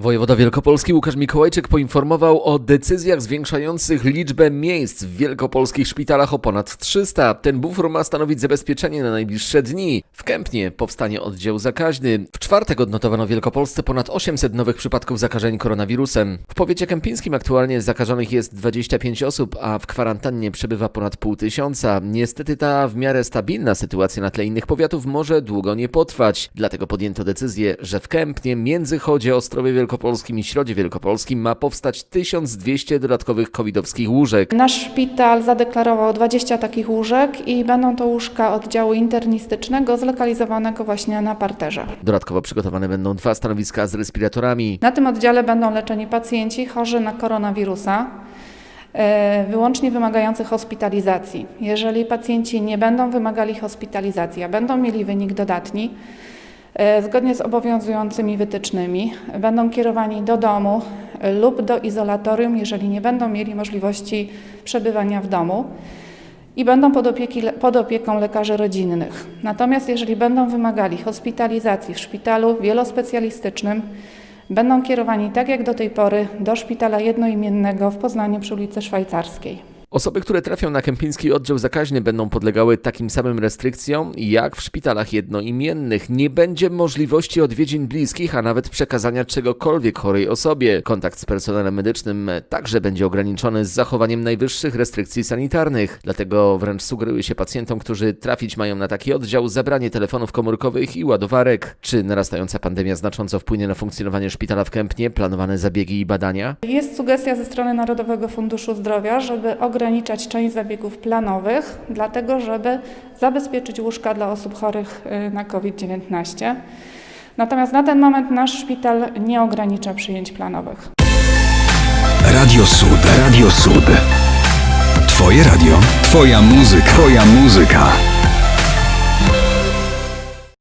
Wojewoda Wielkopolski Łukasz Mikołajczyk poinformował o decyzjach zwiększających liczbę miejsc w wielkopolskich szpitalach o ponad 300. Ten bufor ma stanowić zabezpieczenie na najbliższe dni. W Kępnie powstanie oddział zakaźny. W czwartek odnotowano w Wielkopolsce ponad 800 nowych przypadków zakażeń koronawirusem. W powiecie kępińskim aktualnie zakażonych jest 25 osób, a w kwarantannie przebywa ponad pół tysiąca. Niestety ta w miarę stabilna sytuacja na tle innych powiatów może długo nie potrwać. Dlatego podjęto decyzję, że w Kępnie, Międzychodzie, Ostrowie Wielkopolskim i Środzie Wielkopolskim ma powstać 1200 dodatkowych covidowskich łóżek. Nasz szpital zadeklarował 20 takich łóżek i będą to łóżka oddziału internistycznego zlokalizowanego właśnie na parterze. Dodatkowo przygotowane będą dwa stanowiska z respiratorami. Na tym oddziale będą leczeni pacjenci chorzy na koronawirusa, e, wyłącznie wymagający hospitalizacji. Jeżeli pacjenci nie będą wymagali hospitalizacji, a będą mieli wynik dodatni, zgodnie z obowiązującymi wytycznymi, będą kierowani do domu e, lub do izolatorium, jeżeli nie będą mieli możliwości przebywania w domu i będą pod, opieki, pod opieką lekarzy rodzinnych. Natomiast jeżeli będą wymagali hospitalizacji w szpitalu wielospecjalistycznym, będą kierowani tak jak do tej pory do szpitala jednoimiennego w Poznaniu przy ulicy Szwajcarskiej. Osoby, które trafią na kępiński oddział zakaźny będą podlegały takim samym restrykcjom jak w szpitalach jednoimiennych. Nie będzie możliwości odwiedzin bliskich, a nawet przekazania czegokolwiek chorej osobie. Kontakt z personelem medycznym także będzie ograniczony z zachowaniem najwyższych restrykcji sanitarnych. Dlatego wręcz sugeruje się pacjentom, którzy trafić mają na taki oddział, zabranie telefonów komórkowych i ładowarek. Czy narastająca pandemia znacząco wpłynie na funkcjonowanie szpitala w Kępnie, planowane zabiegi i badania? Jest sugestia ze strony Narodowego Funduszu Zdrowia, żeby ograniczać część zabiegów planowych, dlatego żeby zabezpieczyć łóżka dla osób chorych y, na COVID-19. Natomiast na ten moment nasz szpital nie ogranicza przyjęć planowych. Radio Sud. Radio Sud. Twoje radio. Twoja muzyka. Twoja muzyka.